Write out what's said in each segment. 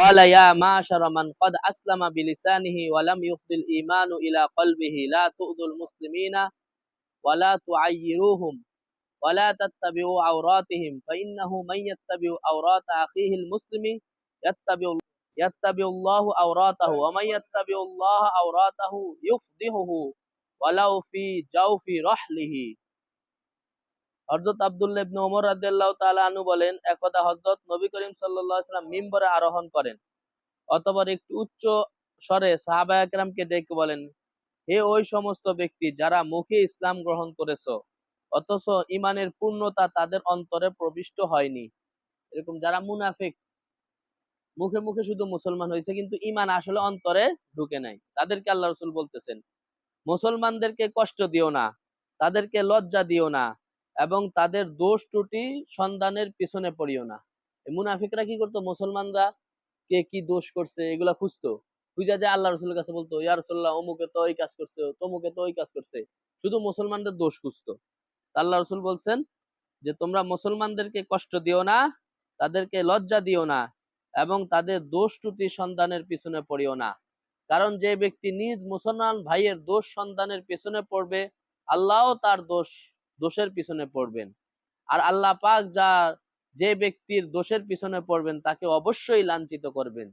قال يا معشر من قد أسلم بلسانه ولم يفض الإيمان إلى قلبه. لا تؤذوا المسلمين ولا تعيروهم ولا تتبعوا عوراتهم فإنه من يتبع عورات أخيه المسلم يتبع يتبع الله عوراته ومن يتبع الله عوراته يفضحه ولو في جوف رحله. হযরত আব্দুল্লাহ ইবনে ওমর রাদিয়াল্লাহু তাআলা আনহু বলেন একদা হযরত নবী করিম সাল্লাম মিম্বরে আরোহণ করেন। অতঃপর একটু উচ্চ স্বরে সাহাবায়ে কেরামকে ডেকে বলেন, হে ওই সমস্ত ব্যক্তি যারা মুখে ইসলাম গ্রহণ করেছ, অথচ ইমানের পূর্ণতা তাদের অন্তরে প্রবিষ্ট হয়নি। এরকম যারা মুনাফিক, মুখে মুখে শুধু মুসলমান হয়েছে, কিন্তু ইমান আসলে অন্তরে ঢুকে নাই। তাদেরকে আল্লাহ রসুল বলতেছেন, মুসলমানদেরকে কষ্ট দিও না, তাদেরকে লজ্জা দিও না এবং তাদের দোষ ত্রুটি সন্ধানের পিছনে পড়িও না। মুনাফিকরা কি করতো? মুসলমানরা কে কি দোষ করছে? এগুলা খুঁজতো। খুঁজা যে আল্লাহ রসুলের কাছে বলতো, ইয়া রসুল্লাহ অমুকে তো ওই কাজ করছে, তমুকে তো ওই কাজ করছে। শুধু মুসলমানদের দোষ খুঁজতো। আল্লাহ রসুল বলছেন যে, তোমরা মুসলমানদেরকে কষ্ট দিও না, তাদেরকে লজ্জা দিও না এবং তাদের দোষ ত্রুটি সন্ধানের পিছনে পড়িও না। কারণ যে ব্যক্তি নিজ মুসলমান ভাইয়ের দোষ সন্ধানের পিছনে পড়বে, আল্লাহও তার দোষ দোষের পিছনে পড়বেন। আর আল্লাহ পাক যা, যে ব্যক্তির দোষের পিছনে পড়বেন, তাকে অবশ্যই লাঞ্ছিত করবেন।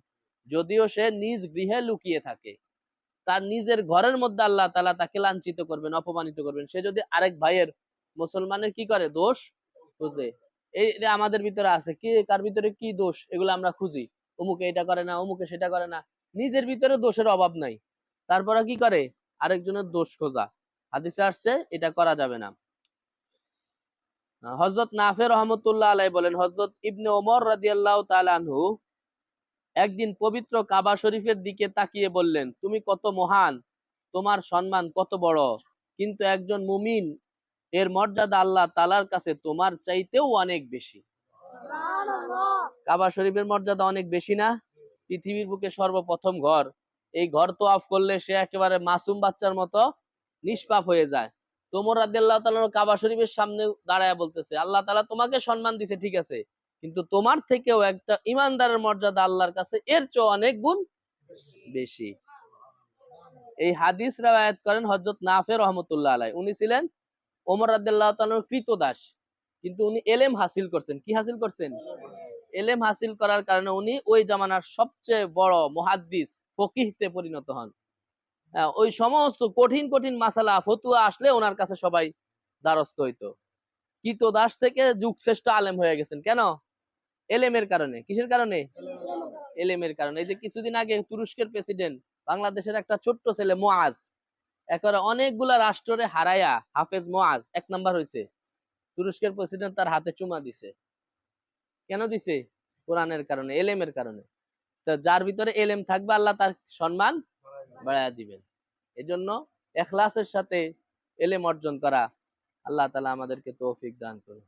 যদিও সে নিজ গৃহে লুকিয়ে থাকে, তার নিজের ঘরের মধ্যে আল্লাহ তালা তাকে লাঞ্ছিত করবেন, অপমানিত করবেন। সে যদি আরেক ভাইয়ের মুসলমানের কি করে? দোষ খুঁজে। এই আমাদের ভিতরে আছে, কি, কার ভিতরে কি দোষ? এগুলো আমরা খুঁজি। অমুকে এটা করে না, অমুকে সেটা করে না। নিজের ভিতরে দোষের অভাব নাই। তারপরে কি করে? আরেকজনের দোষ খোঁজা। হাদিসে আসছে, এটা করা যাবে না। হজরত নাফে রহমতুল্লাহ আলাই বলেন হজরত ইবনে ওমর রাদিয়াল্লাহু তাআলা আনহু একদিন পবিত্র কাবা শরীফের দিকে তাকিয়ে বললেন তুমি কত মহান তোমার সম্মান কত বড় কিন্তু একজন মুমিন এর মর্যাদা আল্লাহ তালার কাছে তোমার চাইতেও অনেক বেশি। কাবা শরীফের মর্যাদা অনেক বেশি না? পৃথিবীর বুকে সর্বপ্রথম ঘর। এই ঘর তো অফ করলে সে একেবারে মাসুম বাচ্চার মতো নিষ্পাপ হয়ে যায়। তোমর রাদিয়াল্লাহু তাআলা কাবা শরীফের সামনে দাঁড়ায় বলতেছে, আল্লাহ তাআলা তোমাকে সম্মান দিছে, ঠিক আছে। কিন্তু তোমার থেকেও একটা ইমানদারের মর্যাদা আল্লাহর কাছে, এর চেয়ে অনেক গুণ বেশি। এই হাদিস রায়াত করেন হযরত নাফে রহমতুল্লাহ আলাই উনি ছিলেন ওমর রাদিয়াল্লাহু তাআলার কৃতদাস। কিন্তু উনি এলেম হাসিল করছেন। কি হাসিল করছেন? এলেম হাসিল করার কারণে উনি ওই জামানার সবচেয়ে বড় মুহাদ্দিস, ফকিহতে পরিণত হন। ওই সমস্ত কঠিন কঠিন মাসালা, ফতুয়া আসলে ওনার কাছে সবাই দ্বারস্থ হইতো। কৃতদাস থেকে যুগ শ্রেষ্ঠ আলেম হয়ে গেছেন। কেন? এলেমের কারণে। কিসের কারণে? এলেমের কারণে। এই যে কিছুদিন আগে তুরস্কের প্রেসিডেন্ট, বাংলাদেশের একটা ছোট্ট ছেলে মোয়াজ একেবারে অনেকগুলা রাষ্ট্রে হারায়া, হাফেজ মোয়াজ এক নাম্বার হয়েছে তুরস্কের প্রেসিডেন্ট তার হাতে চুমা দিছে। কেন দিছে? কোরআনের কারণে, এলেমের কারণে। তো যার ভিতরে এলেম থাকবে, আল্লাহ তার সম্মান বাড়ায় দিবেন। এজন্য এখলাসের সাথে এলেম অর্জন করা আল্লাহ তালা আমাদেরকে তৌফিক দান করুন।